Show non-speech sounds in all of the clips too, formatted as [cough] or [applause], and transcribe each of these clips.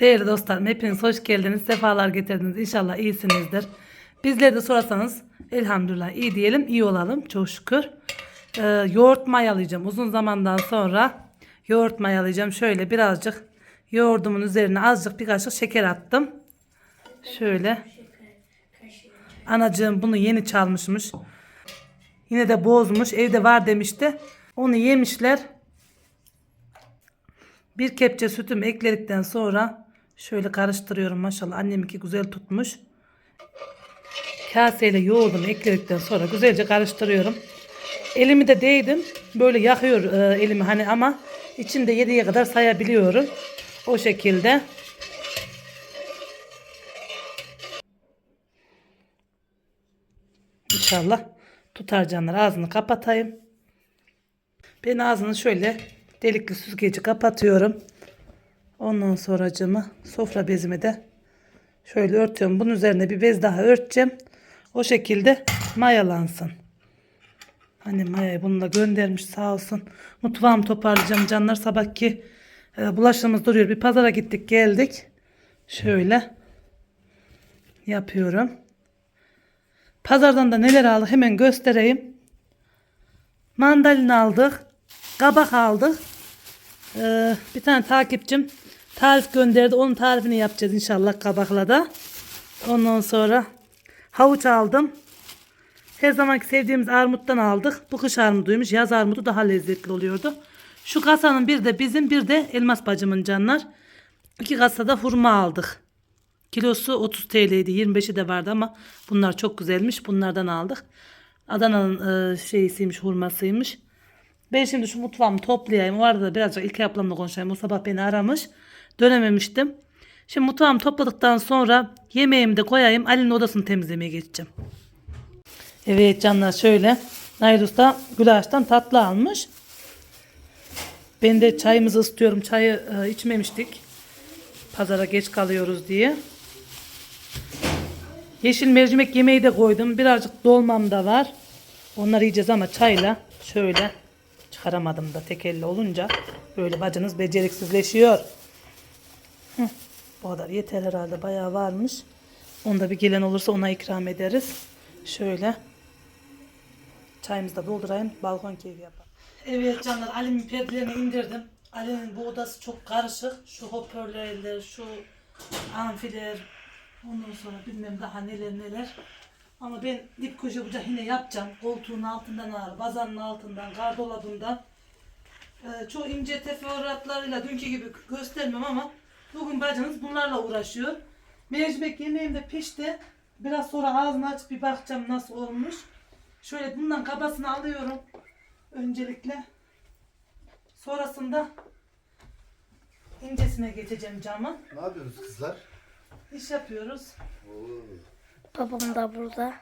Değerli dostlarım hepiniz hoş geldiniz. Sefalar getirdiniz. İnşallah iyisinizdir. Bizleri de sorarsanız elhamdülillah iyi diyelim. iyi olalım. Çok şükür. Ee, yoğurt mayalayacağım. Uzun zamandan sonra yoğurt mayalayacağım. Şöyle birazcık yoğurdumun üzerine azıcık bir kaşık şeker attım. Şöyle. Anacığım bunu yeni çalmışmış. Yine de bozmuş. Evde var demişti. Onu yemişler. Bir kepçe sütümü ekledikten sonra şöyle karıştırıyorum maşallah. Anneminki güzel tutmuş. Kaseyle yoğurdumu ekledikten sonra güzelce karıştırıyorum. Elimi de değdim. Böyle yakıyor e, elimi hani ama içinde yediye kadar sayabiliyorum. O şekilde. İnşallah tutar canlar. Ağzını kapatayım. Ben ağzını şöyle delikli süzgeci kapatıyorum. Ondan sonracığımı sofra bezimi de şöyle örtüyorum. Bunun üzerine bir bez daha örteceğim. O şekilde mayalansın. Hani mayayı bununla göndermiş sağ olsun. Mutfağımı toparlayacağım canlar. Sabahki e, bulaşığımız duruyor. Bir pazara gittik geldik. Şöyle yapıyorum. Pazardan da neler aldık hemen göstereyim. Mandalina aldık. Kabak aldık. Ee, bir tane takipçim tarif gönderdi. Onun tarifini yapacağız inşallah kabakla da. Ondan sonra havuç aldım. Her zamanki sevdiğimiz armuttan aldık. Bu kış armuduymuş. Yaz armudu daha lezzetli oluyordu. Şu kasanın bir de bizim bir de elmas bacımın canlar. İki kasada hurma aldık. Kilosu 30 TL'ydi. 25'i de vardı ama bunlar çok güzelmiş. Bunlardan aldık. Adana'nın e, şeysiymiş, hurmasıymış. Ben şimdi şu mutfağımı toplayayım. O arada birazcık ilk ablamla konuşayım. O sabah beni aramış. Dönememiştim. Şimdi mutfağımı topladıktan sonra yemeğimi de koyayım. Ali'nin odasını temizlemeye geçeceğim. Evet canlar şöyle. Nail gülaştan tatlı almış. Ben de çayımızı ısıtıyorum. Çayı e, içmemiştik. Pazara geç kalıyoruz diye. Yeşil mercimek yemeği de koydum. Birazcık dolmam da var. Onları yiyeceğiz ama çayla şöyle çıkaramadım da tek elle olunca böyle bacınız beceriksizleşiyor. Hı, bu kadar yeter herhalde bayağı varmış. Onda bir gelen olursa ona ikram ederiz. Şöyle çayımızı da doldurayım balkon keyfi yapalım. Evet canlar Ali'nin perdelerini indirdim. Ali'nin bu odası çok karışık. Şu hoparlörler, şu amfiler, ondan sonra bilmem daha neler neler. Ama ben dip köşe bucak yine yapacağım. Koltuğun altından ağır, bazanın altından, gardolabından. Ee, çok ince teferruatlarıyla dünkü gibi göstermem ama bugün bacınız bunlarla uğraşıyor. Mercimek yemeğim de pişti. Biraz sonra ağzını açıp bir bakacağım nasıl olmuş. Şöyle bundan kabasını alıyorum. Öncelikle. Sonrasında incesine geçeceğim camın. Ne yapıyorsunuz kızlar? İş yapıyoruz. Oo. Babam da burada.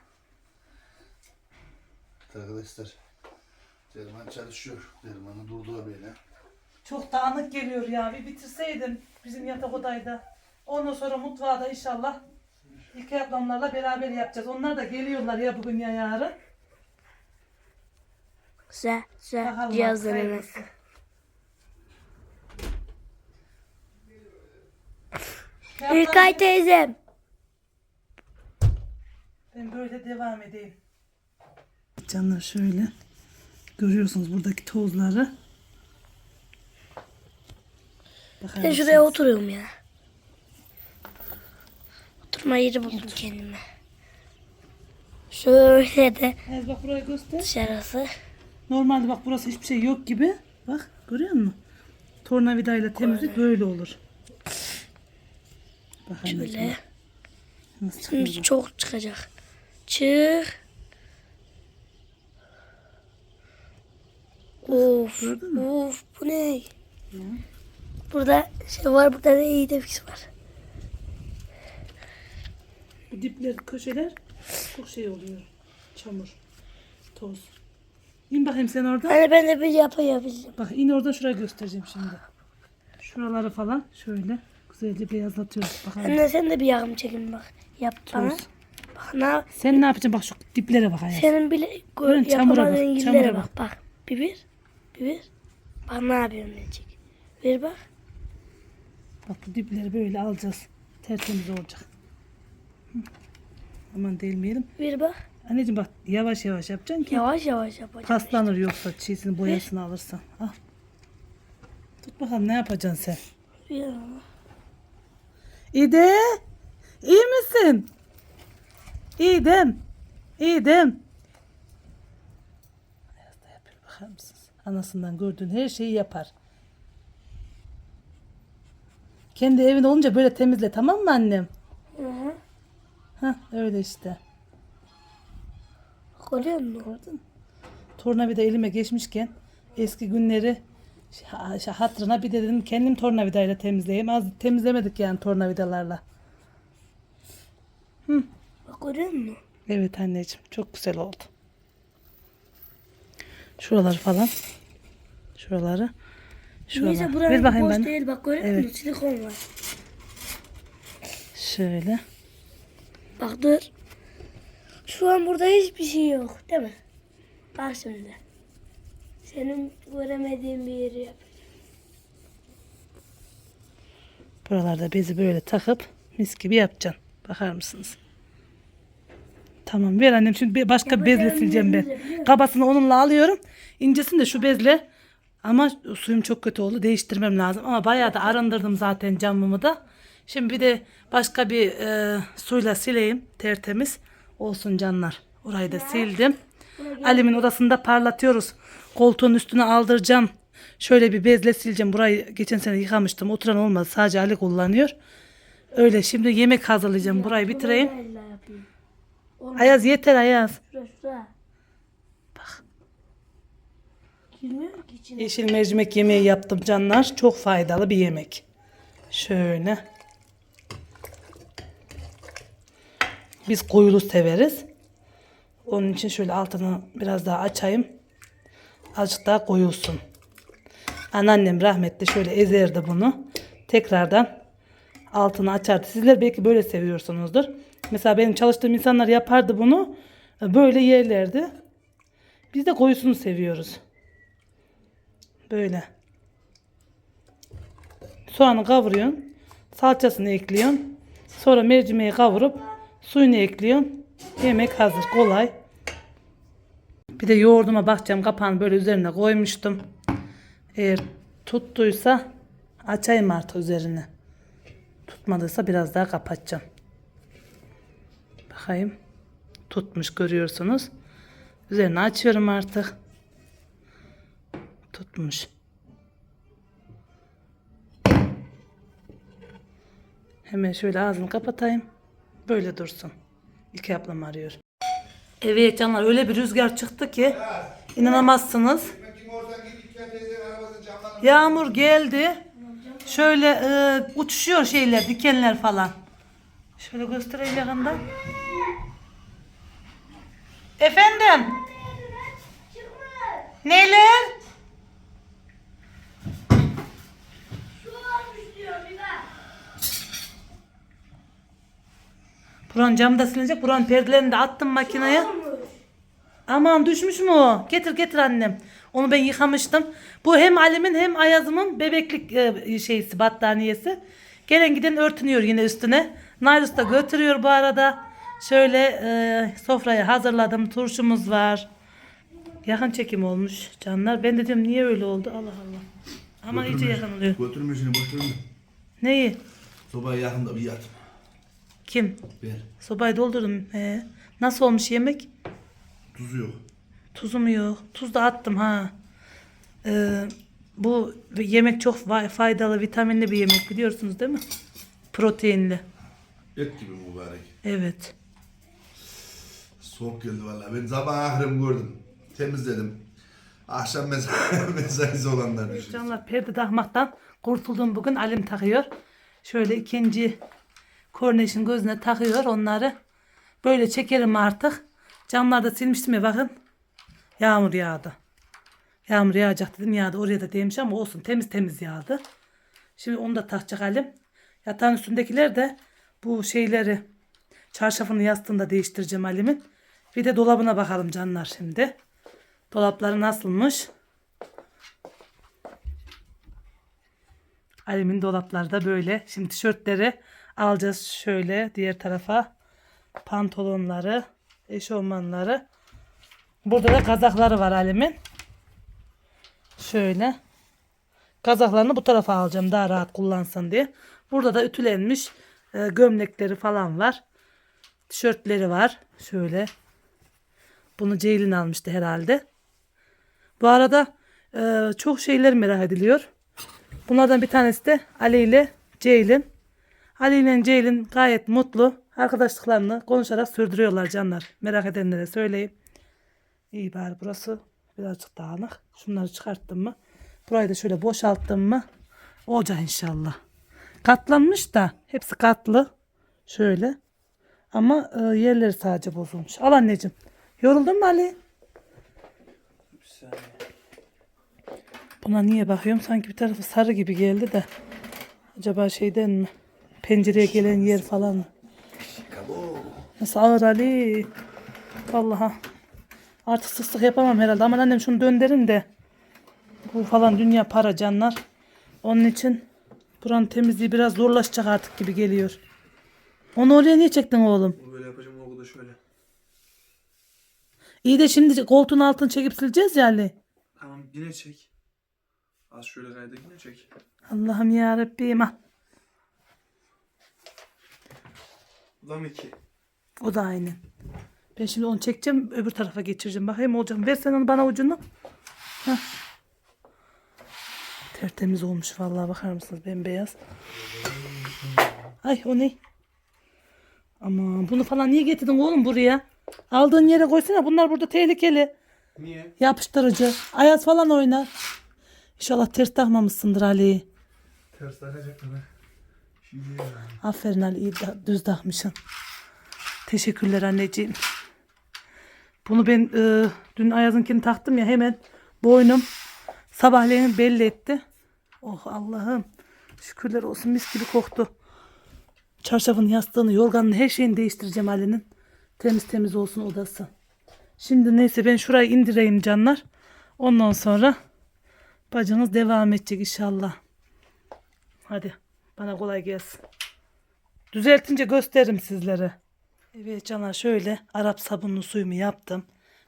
Arkadaşlar Derman çalışıyor. Derman'ın durduğu beni. Çok dağınık geliyor ya. Bir bitirseydim bizim yatak odayda. Ondan sonra mutfağı da inşallah ilk ablamlarla beraber yapacağız. Onlar da geliyorlar ya bugün ya yarın. Güzel, güzel. Ya İlkay teyzem. Ben böyle devam edeyim. Canlar şöyle. Görüyorsunuz buradaki tozları. Bakar Ben şuraya mısınız? oturuyorum ya. Oturma yeri buldum kendime. Şöyle de Evet, bak burayı göster. dışarısı. Normalde bak burası hiçbir şey yok gibi. Bak görüyor musun? Tornavidayla temizlik böyle olur. Bak Şöyle. Çıkıyor Şimdi çok çıkacak. Çık. Of, of bu ne? Burada şey var, burada da iyi fix var. Dipler, köşeler çok şey oluyor. Çamur, toz. İn bakayım sen oradan. Hani ben de bir yapabildim. Bak in oradan şuraya göstereceğim şimdi. Şuraları falan şöyle güzelce beyazlatıyoruz. Bakalım. Anne sen de bir yarım çekin bak. Yap bana. Toz. Bak ne Sen ne yapacaksın? Bak şu diplere bak hayat. Senin bile Görün, gör, çamura bak, çamura bak. bak. Bak. Bir bir. Bir bir. Bak ne yapıyorum çek. Bir bak. Bak bu dipleri böyle alacağız. Tertemiz olacak. Hı. Aman değmeyelim. Bir bak. Anneciğim bak yavaş yavaş yapacaksın ki Yavaş yavaş yapacağım. paslanır yoksa çiğsini boyasını alırsan. Al. Tut bakalım ne yapacaksın sen? Ya. İde. iyi misin? İyiydim. İyiydim. Ayaz da yapıyor bakar mısınız? Anasından gördüğün her şeyi yapar. Kendi evin olunca böyle temizle tamam mı annem? Hı hı. Hah öyle işte. Görüyor musun? Gördün? Tornavida elime geçmişken eski günleri ha- ha- hatırına bir de dedim kendim tornavidayla temizleyeyim. Az temizlemedik yani tornavidalarla. Bak görüyor musun? Evet anneciğim çok güzel oldu. Şuraları falan. Şuraları. Şuraları. Neyse Ver buranın bakayım boş ben. değil bak görüyor Evet. musun? Silikon var. Şöyle. Bak dur. Şu an burada hiçbir şey yok değil mi? Bak şimdi. Senin göremediğin bir yeri yap. Buralarda bezi böyle takıp mis gibi yapacaksın. Bakar mısınız? Tamam ver annem şimdi bir başka bezle sileceğim ben. Kabasını onunla alıyorum. İncesini de şu bezle. Ama suyum çok kötü oldu. Değiştirmem lazım. Ama bayağı da arındırdım zaten camımı da. Şimdi bir de başka bir e, suyla sileyim. Tertemiz olsun canlar. Orayı da sildim. Alimin odasında parlatıyoruz. Koltuğun üstüne aldıracağım. Şöyle bir bezle sileceğim. Burayı geçen sene yıkamıştım. Oturan olmadı. Sadece Ali kullanıyor. Öyle şimdi yemek hazırlayacağım. Burayı bitireyim. Ayaz yeter Ayaz. Şura şura. Bak. Girmiyor ki içine. Yeşil mercimek yemeği yaptım canlar. Çok faydalı bir yemek. Şöyle. Biz koyulu severiz. Onun için şöyle altını biraz daha açayım. Azıcık daha koyulsun. Anneannem rahmetli şöyle ezerdi bunu. Tekrardan altını açardı. Sizler belki böyle seviyorsunuzdur. Mesela benim çalıştığım insanlar yapardı bunu. Böyle yerlerdi. Biz de koyusunu seviyoruz. Böyle. Soğanı kavuruyorsun. Salçasını ekliyorsun. Sonra mercimeği kavurup suyunu ekliyorsun. Yemek hazır. Kolay. Bir de yoğurduma bakacağım. Kapağını böyle üzerine koymuştum. Eğer tuttuysa açayım artık üzerine. Tutmadıysa biraz daha kapatacağım. Bakayım. Tutmuş görüyorsunuz. Üzerine açıyorum artık. Tutmuş. Hemen şöyle ağzını kapatayım. Böyle dursun. İlk ablam arıyor. Evet canlar öyle bir rüzgar çıktı ki inanamazsınız. Yağmur geldi. Şöyle e, uçuşuyor şeyler, dikenler falan. Şöyle göstereyim yakından. Efendim? Neler? Buranın camı da silinecek. Buranın perdelerini de attım makineye. Aman düşmüş mü o? Getir getir annem. Onu ben yıkamıştım. Bu hem Alim'in hem Ayaz'ımın bebeklik e, şeysi battaniyesi. Gelen giden örtünüyor yine üstüne. Nailus da götürüyor bu arada. Şöyle e, sofrayı hazırladım. Turşumuz var. Yakın çekim olmuş canlar. Ben de diyorum niye öyle oldu? Allah Allah. Ama iyice yakın oluyor. Götürme şunu boş verme. Neyi? Sobaya yakında bir yat. Kim? Ver. Sobayı doldurdum. He. Nasıl olmuş yemek? Tuzu yok. Tuzum yok. Tuz da attım ha. Ee, bu yemek çok fa- faydalı, vitaminli bir yemek biliyorsunuz değil mi? Proteinli. Et gibi mübarek. Evet. Soğuk geldi vallahi. Ben sabah ahırımı gördüm. Temizledim. Akşam mesa- [laughs] mesaisi olanlar düşün. Canlar perde takmaktan kurtuldum bugün. Alim takıyor. Şöyle ikinci korneşin gözüne takıyor onları. Böyle çekerim artık. Camlarda silmiştim ya bakın. Yağmur yağdı. Yağmur yağacak dedim yağdı. Oraya da değmiş ama olsun temiz temiz yağdı. Şimdi onu da takacak Alim. Yatağın üstündekiler de bu şeyleri çarşafını yastığını da değiştireceğim Alim'in. Bir de dolabına bakalım canlar şimdi. Dolapları nasılmış? Ali'min dolaplarda böyle. Şimdi tişörtleri alacağız şöyle diğer tarafa. Pantolonları, eşofmanları. Burada da kazakları var Ali'min. Şöyle. Kazaklarını bu tarafa alacağım daha rahat kullansın diye. Burada da ütülenmiş e, gömlekleri falan var. Tişörtleri var. Şöyle. Bunu Ceylin almıştı herhalde. Bu arada e, çok şeyler merak ediliyor. Bunlardan bir tanesi de Ali ile Ceylin. Ali ile Ceylin gayet mutlu. Arkadaşlıklarını konuşarak sürdürüyorlar canlar. Merak edenlere söyleyeyim. İyi bari burası birazcık dağınık. Şunları çıkarttım mı? Burayı da şöyle boşalttım mı? Olacak inşallah. Katlanmış da hepsi katlı. Şöyle. Ama e, yerleri sadece bozulmuş. Al anneciğim. Yoruldun mu Ali? Bir saniye. Buna niye bakıyorum? Sanki bir tarafı sarı gibi geldi de. Acaba şeyden mi? Pencereye gelen yer falan mı? Nasıl ağır Ali? Vallahi. Artık sık sık yapamam herhalde. Aman annem şunu döndürün de. Bu falan dünya para canlar. Onun için buranın temizliği biraz zorlaşacak artık gibi geliyor. Onu oraya niye çektin oğlum? Bunu böyle yapacağım o da şöyle. İyi de şimdi koltuğun altını çekip sileceğiz yani. Tamam yine çek. Az şöyle kaydı yine çek. Allah'ım ya Rabbim. Ulan iki. O da aynı. Ben şimdi onu çekeceğim öbür tarafa geçireceğim. Bakayım olacak. Ver sen onu bana ucunu. Heh. Tertemiz olmuş vallahi bakar mısınız bembeyaz. Ay o ne? Aman bunu falan niye getirdin oğlum buraya? Aldığın yere koysana bunlar burada tehlikeli. Niye? Yapıştırıcı. Ayaz falan oynar. İnşallah ters takmamışsındır Ali. Ters takacak mı? Aferin Ali iyi düz takmışsın. Teşekkürler anneciğim. Bunu ben e, dün Ayaz'ınkini taktım ya hemen boynum sabahleyin belli etti. Oh Allah'ım. Şükürler olsun mis gibi koktu. Çarşafın yastığını, yorganını her şeyini değiştireceğim Ali'nin. Temiz temiz olsun odası. Şimdi neyse ben şurayı indireyim canlar. Ondan sonra bacınız devam edecek inşallah. Hadi bana kolay gelsin. Düzeltince gösteririm sizlere. Evet canlar şöyle Arap sabunlu suyumu yaptım.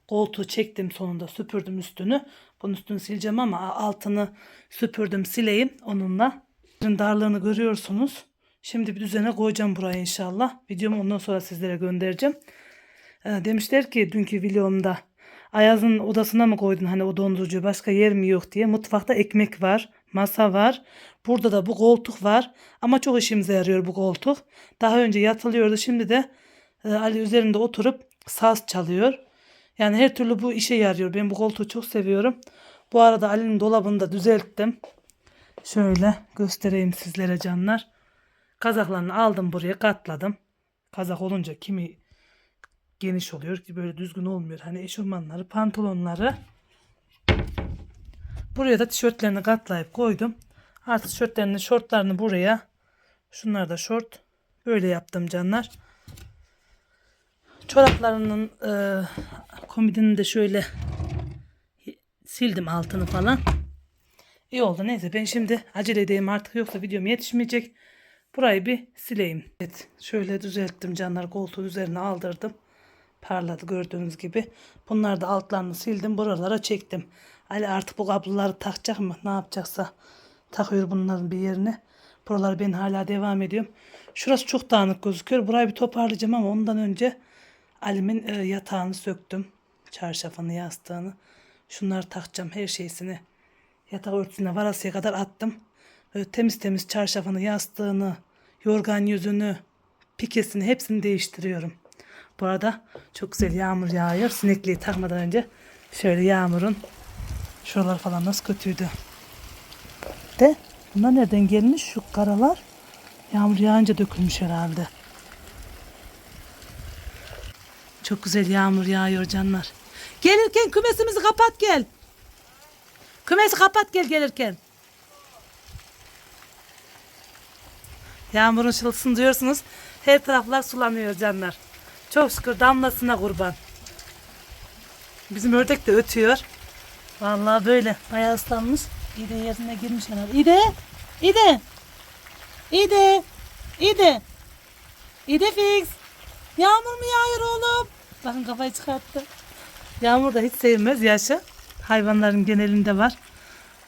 Koltuğu çektim sonunda süpürdüm üstünü. Bunun üstünü sileceğim ama altını süpürdüm sileyim onunla. Darlığını görüyorsunuz. Şimdi bir düzene koyacağım burayı inşallah. Videomu ondan sonra sizlere göndereceğim. Ee, demişler ki dünkü videomda Ayaz'ın odasına mı koydun hani o dondurucu başka yer mi yok diye. Mutfakta ekmek var, masa var. Burada da bu koltuk var. Ama çok işimize yarıyor bu koltuk. Daha önce yatılıyordu şimdi de e, Ali üzerinde oturup saz çalıyor. Yani her türlü bu işe yarıyor. Ben bu koltuğu çok seviyorum. Bu arada Ali'nin dolabını da düzelttim. Şöyle göstereyim sizlere canlar. Kazaklarını aldım buraya katladım. Kazak olunca kimi geniş oluyor ki böyle düzgün olmuyor. Hani eşofmanları, pantolonları. Buraya da tişörtlerini katlayıp koydum. Artık tişörtlerini, şortlarını buraya. Şunlar da şort. Böyle yaptım canlar. Çoraplarının e, komodini de şöyle sildim altını falan. İyi oldu neyse ben şimdi acele edeyim artık yoksa videom yetişmeyecek. Burayı bir sileyim. Evet şöyle düzelttim canlar koltuğu üzerine aldırdım. Parladı gördüğünüz gibi. Bunlar da altlarını sildim buralara çektim. Ali artık bu kabloları takacak mı ne yapacaksa takıyor bunların bir yerine. Buralar ben hala devam ediyorum. Şurası çok dağınık gözüküyor. Burayı bir toparlayacağım ama ondan önce Ali'min e, yatağını söktüm. Çarşafını, yastığını. Şunları takacağım her şeysini. Yatak örtüsüne varasıya kadar attım. Böyle temiz temiz çarşafını, yastığını, yorgan yüzünü, pikesini hepsini değiştiriyorum. Bu arada çok güzel yağmur yağıyor. Sinekliği takmadan önce şöyle yağmurun şuralar falan nasıl kötüydü. De bunlar nereden gelmiş şu karalar? Yağmur yağınca dökülmüş herhalde. Çok güzel yağmur yağıyor canlar. Gelirken kümesimizi kapat gel. Kümesi kapat gel gelirken. Yağmurun şılsın diyorsunuz. Her taraflar sulanıyor canlar. Çok şükür damlasına kurban. Bizim ördek de ötüyor. Vallahi böyle bayağı ıslanmış. İyi de yerine girmiş herhalde. İyi de İde. İde. İde. İde fix. Yağmur mu yağıyor oğlum? Bakın kafayı çıkarttı. Yağmur da hiç sevmez yaşı. Hayvanların genelinde var.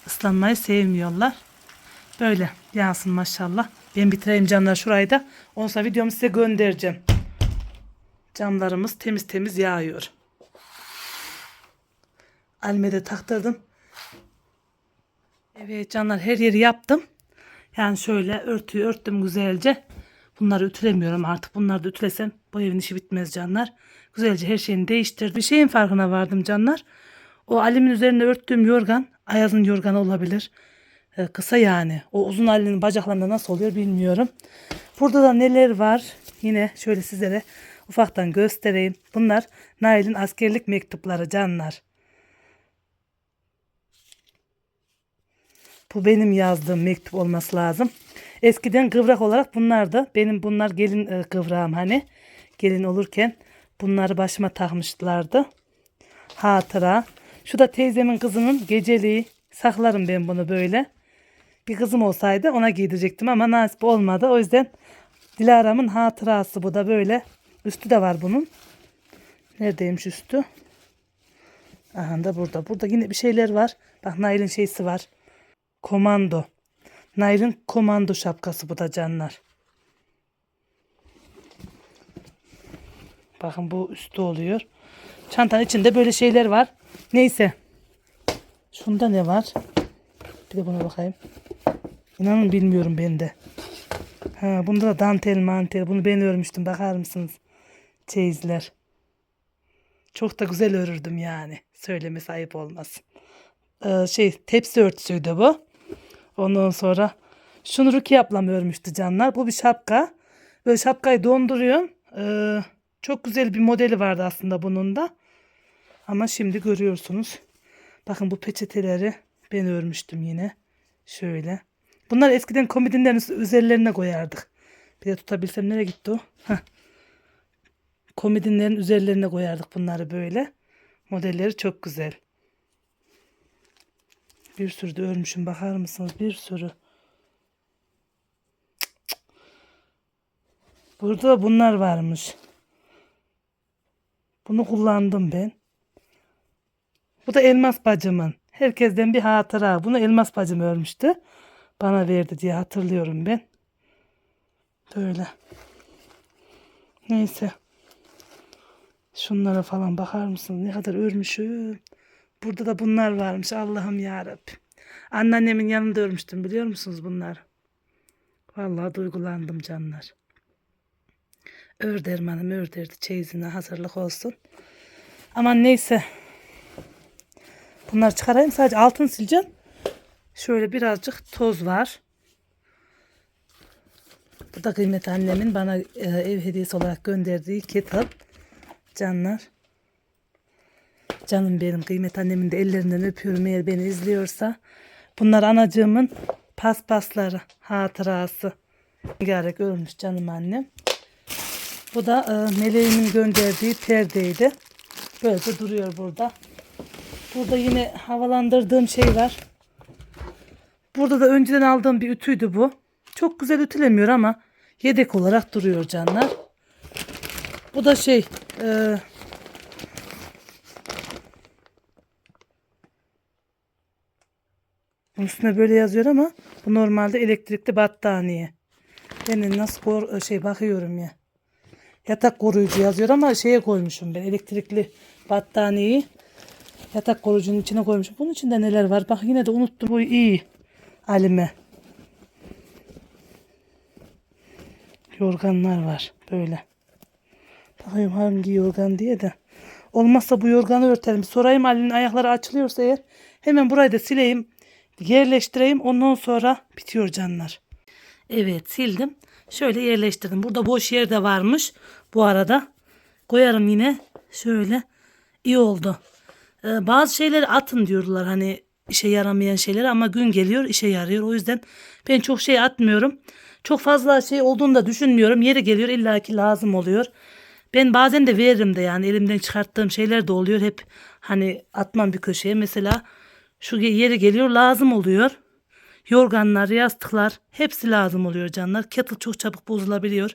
Islanmayı sevmiyorlar. Böyle yağsın maşallah. Ben bitireyim camları şurayı da. Sonra videomu size göndereceğim. Camlarımız temiz temiz yağıyor. Alime de taktırdım. Evet canlar her yeri yaptım. Yani şöyle örtüyü örttüm güzelce. Bunları ütülemiyorum artık. Bunları da ütülesem bu evin işi bitmez canlar. Güzelce her şeyini değiştirdim. Bir şeyin farkına vardım canlar. O Alim'in üzerine örttüğüm yorgan Ayaz'ın yorganı olabilir. Ee, kısa yani. O uzun Ali'nin bacaklarında nasıl oluyor bilmiyorum. Burada da neler var? Yine şöyle sizlere ufaktan göstereyim. Bunlar Nail'in askerlik mektupları canlar. Bu benim yazdığım mektup olması lazım. Eskiden kıvrak olarak bunlardı. Benim bunlar gelin e, kıvrağım hani. Gelin olurken bunları başıma takmışlardı. Hatıra. Şu da teyzemin kızının geceliği. Saklarım ben bunu böyle. Bir kızım olsaydı ona giydirecektim ama nasip olmadı. O yüzden Dilara'mın hatırası bu da böyle. Üstü de var bunun. Neredeymiş üstü? Aha da burada. Burada yine bir şeyler var. Bak Nail'in şeysi var. Komando. Nail'in komando şapkası bu da canlar. Bakın bu üstü oluyor. Çantanın içinde böyle şeyler var. Neyse. Şunda ne var? Bir de buna bakayım. İnanın bilmiyorum ben de. Ha, bunda da dantel mantel. Bunu ben örmüştüm. Bakar mısınız? Çeyizler. Çok da güzel örürdüm yani. Söylemesi ayıp olmasın. Ee, şey tepsi örtüsüydü bu. Ondan sonra şunu Rukiye ablam örmüştü canlar. Bu bir şapka. Böyle şapkayı donduruyorsun. Ee, çok güzel bir modeli vardı aslında bunun da. Ama şimdi görüyorsunuz. Bakın bu peçeteleri ben örmüştüm yine. Şöyle. Bunlar eskiden komodinlerin üzerlerine koyardık. Bir de tutabilsem nereye gitti o? Heh. Komodinlerin üzerlerine koyardık bunları böyle. Modelleri çok güzel. Bir sürü de örmüşüm bakar mısınız? Bir sürü. Burada da bunlar varmış. Bunu kullandım ben. Bu da elmas bacımın. Herkesten bir hatıra. Bunu elmas bacım örmüştü. Bana verdi diye hatırlıyorum ben. Böyle. Neyse. Şunlara falan bakar mısınız? Ne kadar örmüşüm. Burada da bunlar varmış. Allah'ım yarabbim. Anneannemin yanında örmüştüm biliyor musunuz bunlar? Vallahi duygulandım canlar. Ör dermanım ör derdi. Çeyizine hazırlık olsun. Aman neyse. Bunları çıkarayım. Sadece altını sileceğim. Şöyle birazcık toz var. Bu da kıymet annemin bana e, ev hediyesi olarak gönderdiği kitap. Canlar. Canım benim kıymet annemin de ellerinden öpüyorum eğer beni izliyorsa. Bunlar anacığımın paspasları, hatırası. Gerek ölmüş canım annem. Bu da e, meleğimin gönderdiği perdeydi. Böylece duruyor burada. Burada yine havalandırdığım şey var. Burada da önceden aldığım bir ütüydü bu. Çok güzel ütülemiyor ama yedek olarak duruyor canlar. Bu da şey e, üstüne böyle yazıyor ama bu normalde elektrikli battaniye. Ben nasıl kor- şey bakıyorum ya. Yatak koruyucu yazıyor ama şeye koymuşum ben elektrikli battaniyeyi yatak koruyucunun içine koymuşum. Bunun içinde neler var? Bak yine de unuttum. Bu iyi. Alime. Yorganlar var. Böyle. Bakayım hangi yorgan diye de. Olmazsa bu yorganı örtelim. Sorayım Ali'nin ayakları açılıyorsa eğer. Hemen burayı da sileyim. Yerleştireyim. Ondan sonra bitiyor canlar. Evet sildim. Şöyle yerleştirdim. Burada boş yer de varmış. Bu arada. Koyarım yine. Şöyle. İyi oldu. Ee, bazı şeyleri atın diyorlar hani işe yaramayan şeyleri ama gün geliyor işe yarıyor. O yüzden ben çok şey atmıyorum. Çok fazla şey olduğunu da düşünmüyorum. Yeri geliyor illaki lazım oluyor. Ben bazen de veririm de yani elimden çıkarttığım şeyler de oluyor. Hep hani atmam bir köşeye. Mesela şu yeri geliyor lazım oluyor. yorganlar, yastıklar hepsi lazım oluyor canlar. Kettle çok çabuk bozulabiliyor.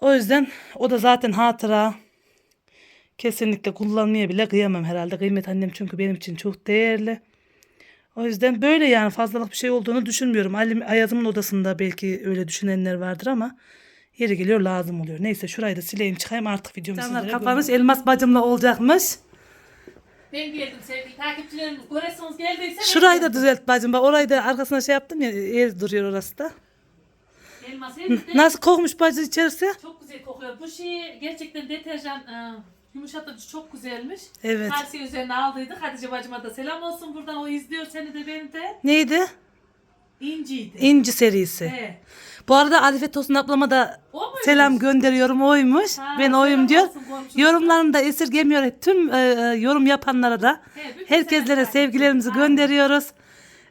O yüzden o da zaten hatıra. Kesinlikle kullanmaya bile kıyamam herhalde. Kıymet annem çünkü benim için çok değerli. O yüzden böyle yani fazlalık bir şey olduğunu düşünmüyorum. Ali Ayazım'ın odasında belki öyle düşünenler vardır ama yeri geliyor lazım oluyor. Neyse şurayı da sileyim çıkayım artık videomu Canlar, kapanış elmas bacımla olacakmış. Ben geldim sevgili takipçilerimiz. Göresiniz geldiyse Şurayı da düzelt bacım. Bak orayı da arkasına şey yaptım ya yer duruyor orası da. Elmas elimizde. Nasıl kokmuş bacı içerisi? Çok güzel kokuyor. Bu şey gerçekten deterjan e, yumuşatıcı çok güzelmiş. Evet. Tavsiye üzerine aldıydık. Hatice bacıma da selam olsun. Buradan o izliyor seni de beni de. Neydi? İnciydi. İnci serisi. He. Bu arada Arife Tosun ablama da selam gönderiyorum oymuş. Ha, ben oyum diyor. Yorumlarını da esirgemiyor. Tüm e, e, yorum yapanlara da He, herkeslere sevgilerimizi Aynen. gönderiyoruz.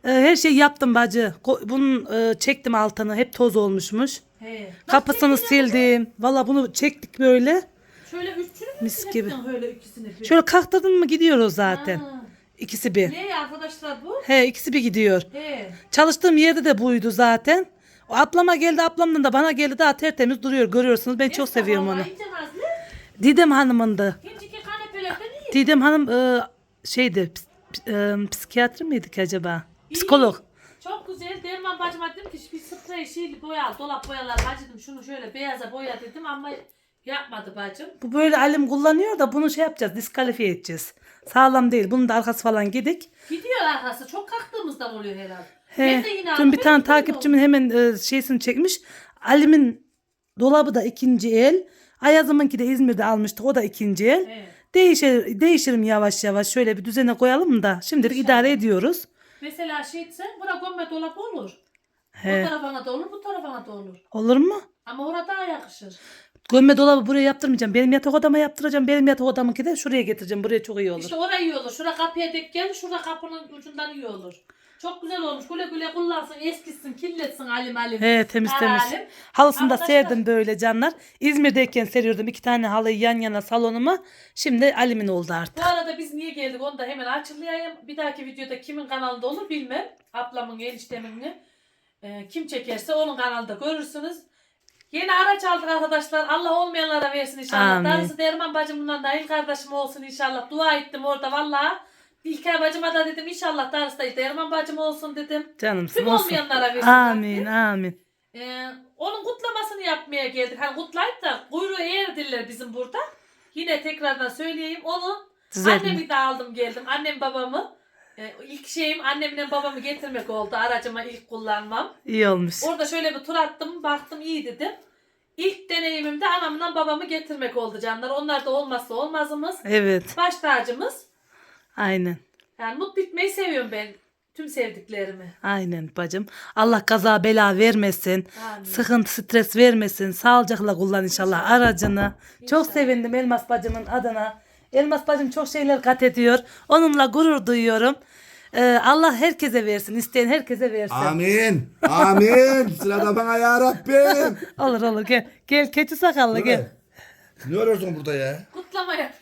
E, her şeyi yaptım bacı. Bunun e, çektim altını. Hep toz olmuşmuş. He. Kapısını sildim. Valla bunu çektik böyle. Şöyle üçünü mü Mis gibi. Öyle ikisini bir. Şöyle kalktırdın mı gidiyoruz zaten. Ha. İkisi bir. Ne arkadaşlar bu? He ikisi bir gidiyor. He. Çalıştığım yerde de buydu zaten. O ablama geldi ablamdan da bana geldi daha tertemiz duruyor görüyorsunuz. Ben çok seviyorum onu. Didem Hanım'ın da. İnciki kanepelerden iyi. Didem Hanım e, şeydi ps- e, psikiyatri miydi ki acaba? Psikolog. Çok güzel. Derman bacıma dedim ki bir sprey şeyli boya dolap boyalar bacı dedim şunu şöyle beyaza boya dedim ama yapmadı bacım. Bu böyle alim kullanıyor da bunu şey yapacağız diskalifiye edeceğiz. Sağlam değil. Bunun da arkası falan gidik. Gidiyor arkası çok kalktığımızdan oluyor herhalde. He, dün bir tane takipçimin hemen e, şeysini çekmiş. Alim'in dolabı da ikinci el. Ayaz'ımınki de İzmir'de almıştık. O da ikinci el. Evet. Değişir, değişirim yavaş yavaş. Şöyle bir düzene koyalım da. Şimdilik idare ediyoruz. Mesela şeyse bura gömme dolap olur. He. Bu tarafına da olur, bu tarafına da olur. Olur mu? Ama orada daha yakışır. Gömme dolabı buraya yaptırmayacağım. Benim yatak odama yaptıracağım. Benim yatak odamınki de şuraya getireceğim. Buraya çok iyi olur. İşte oraya iyi olur. Şura kapıya dek gel, şurada kapının ucundan iyi olur. Çok güzel olmuş. Güle güle kullansın, eskisin, kirletsin alim alim. He temiz temiz. halim. Halısını da Arkadaşlar- serdim böyle canlar. İzmir'deyken seriyordum iki tane halıyı yan yana salonuma. Şimdi Alim'in oldu artık. Bu arada biz niye geldik onu da hemen açıklayayım. Bir dahaki videoda kimin kanalında olur bilmem. Ablamın, eniştemin mi? Ee, kim çekerse onun kanalında görürsünüz. Yeni araç aldık arkadaşlar. Allah olmayanlara versin inşallah. Amin. Darısı Derman bacımdan da el kardeşim olsun inşallah. Dua ettim orada valla. İlker bacıma da dedim inşallah darısı da Derman bacım olsun dedim. Canımsın Tüm olsun. olmayanlara versin. Amin amin. Ee, onun kutlamasını yapmaya geldik. Hani kutlayıp da kuyruğu eğerdiler bizim burada. Yine tekrardan söyleyeyim. Onu Düzeltme. annemi de aldım geldim. Annem babamı. Ee, ilk şeyim annemle babamı getirmek oldu. Aracıma ilk kullanmam. İyi olmuş. Orada şöyle bir tur attım. Baktım iyi dedim. İlk deneyimim de anamla babamı getirmek oldu canlar. Onlar da olmazsa olmazımız. Evet Baş tacımız. Aynen. Yani mutlu etmeyi seviyorum ben. Tüm sevdiklerimi. Aynen bacım. Allah kaza bela vermesin. Amin. Sıkıntı stres vermesin. Sağlıcakla kullan inşallah aracını. Çok İnşallah. sevindim Elmas bacımın adına. Elmas bacım çok şeyler kat ediyor. Onunla gurur duyuyorum. Ee, Allah herkese versin. isteyen herkese versin. Amin. Amin. Sırada bana ya Rabbim. [laughs] Olur olur gel. Gel keçi sakallı gel. Ne arıyorsun burada ya? Kutlama yap.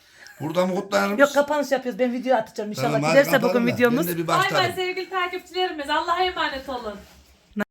Burada mı kutlanır Yok kapanış yapıyoruz. Ben video atacağım inşallah. Tamam, hadi Giderse kapatalım bugün da. videomuz. Ben de bir Bay bay sevgili takipçilerimiz. Allah'a emanet olun.